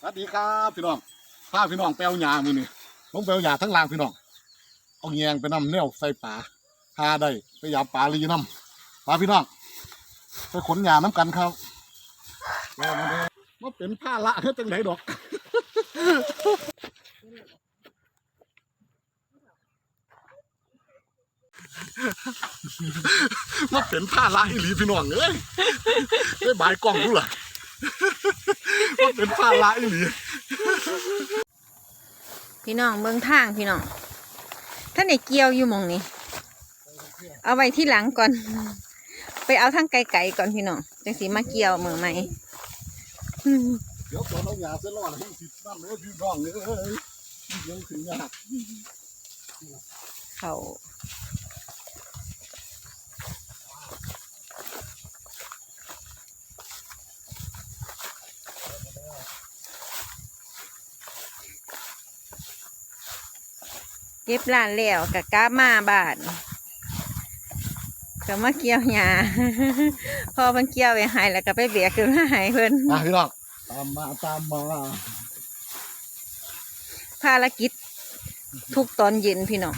สวัสดีครับพี่น้องพาพี่น้องไปเอาหญ้ามือนี่ลงไปเอาหญ้าทั้งลางพี่น้อง เอาแยงไปนำแนวใส่ป่าหาได้ไปยามป่าลีนำปลาพี่น้องไปขนหญ้าน้ำกันครับมาเด้อเป็นผ้าละเฮ็ดจังไดดอกมาเป็นผ้าละอีหลีพี่น้องเอ้ยได้บายกล้องดูล่ะ มาเป็นผ้าละอีหลีพี่น้องเบิ่งทางพี่น้องท่านไอ้เกี่ยวอยู่หมองนี้ เอาไว้ที่หลังก่อน ไปเอาทางไกลๆก่อนพี่น้องจังสีมาเกี่ยวเมืองใหม่อืมเดี๋ยวตอนเอาหยาเส้นรอดให้สินั่นเลยพี่น้องเอ้ยยังถึงยากเขา เก็บร้านแล้วกะกลับมาบ้านก็มาเกี่ยวหญ้าพอเพิ่นเกี่ยวไปใหายแล้วก็ไปเบียกขึ้นมาใหายเพิ่นมาพี่น้องตามมาตามมาภารกิจทุกตอนเย็นพี่น้อง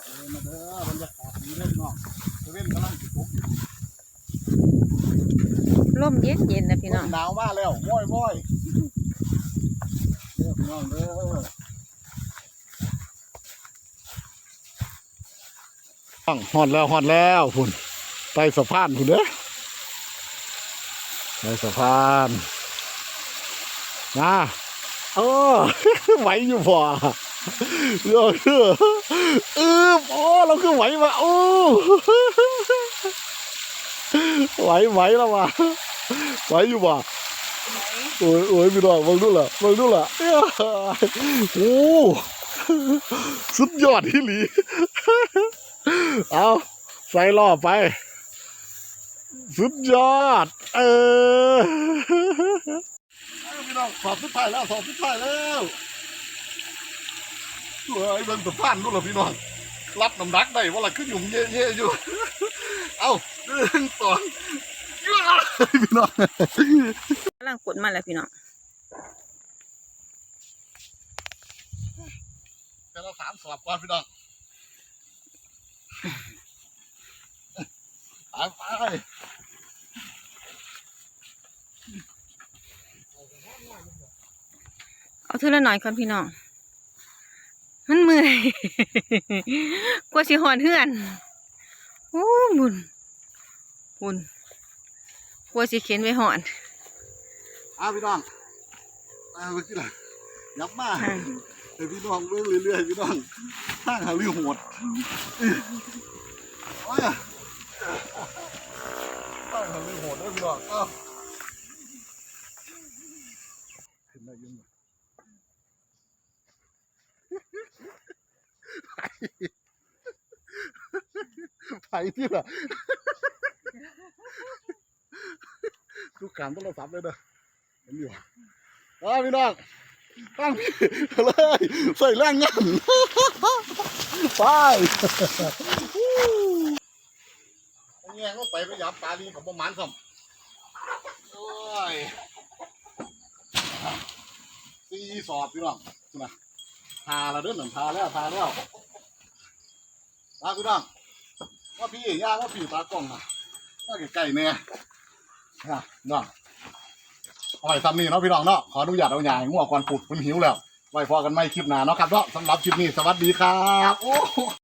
เออมาเด้อบรรยากาศดีเลยพี่น้องจะเว้นกำลังสิตกร่มเย็นเย็นๆนะพี่น้องหนาวมากแล้วม้อยม้อยเด้อพี่น้องเด้อ ฮอดแล้วฮอดแล้วพุ่นไปสะพานพุ่นเด้อไปสะพานนะโอ้ไหวอยู่พอเราคือเออโอ้เราคือไหวมาโอ้ไหวไหวแล้วว่ะไหวอยู่บ่โอ้ยโอ้ยพี่น้องเบิ่งดูล่ะเบิ่งดูล่ะโอ้สุดยอดที่หลี เอาใส่ล่อไป สุดยอด เออเอาพี่น้องสอบสุดท้ายแล้วสอบสุดท้ายแล้วเฮ้ยเบิ่งสะพานดูล่ะพี่น้องรับน้ำหนักได้ว่าละขึ้นอยู่เย่ๆอยู่ เอาหนึ่งสองยั่วพี่น้องกำลังกดมาแล้วพี่น้องแต่ละสามสอบก่อนพี่น้อง ไปไปเอาเท่าละหน่อยก่อนพี่น้อง มันเมื่อย กลัวสิหอนเฮือนโอ้บุญบุญกลัวสิเข็นไว้หอนเอาพี่น้องเอาไปที่ไหนยับมาอ่าให้พี่น้องเบิ่งเรื่อยๆพี่น้องทางหาลือโหด โอ้ยทางหาลือโหดเด้อพี่น้องเอาขึ้นได้ยังไงไปที่ละทุกการโทรศัพท์เลยเด้อเห็นอยู่อ่าพี่น้องตั้งพี่เลยใส่แรงงานไป แง่ก็ไปพยายามปลาลีกับประมาณซ้ำโอ้ยสีสอบพี่น้องนะทาแล้วเด้อหนึ่งทาแล้วทาแล้วตาพี่น้องว่าพี่ย่างว่าพี่ตากล้องนะว่าใกล้ๆเนี่ยนะน้องเอาไว้ซ้ำนี่เนาะพี่น้องเนาะขออนุญาตเอาอย่างง่วงก่อนปุดมันหิวแล้วไว้พอกันไม่คลิปหน้าเนาะครับเนาะสำหรับคลิปนี้สวัสดีครับ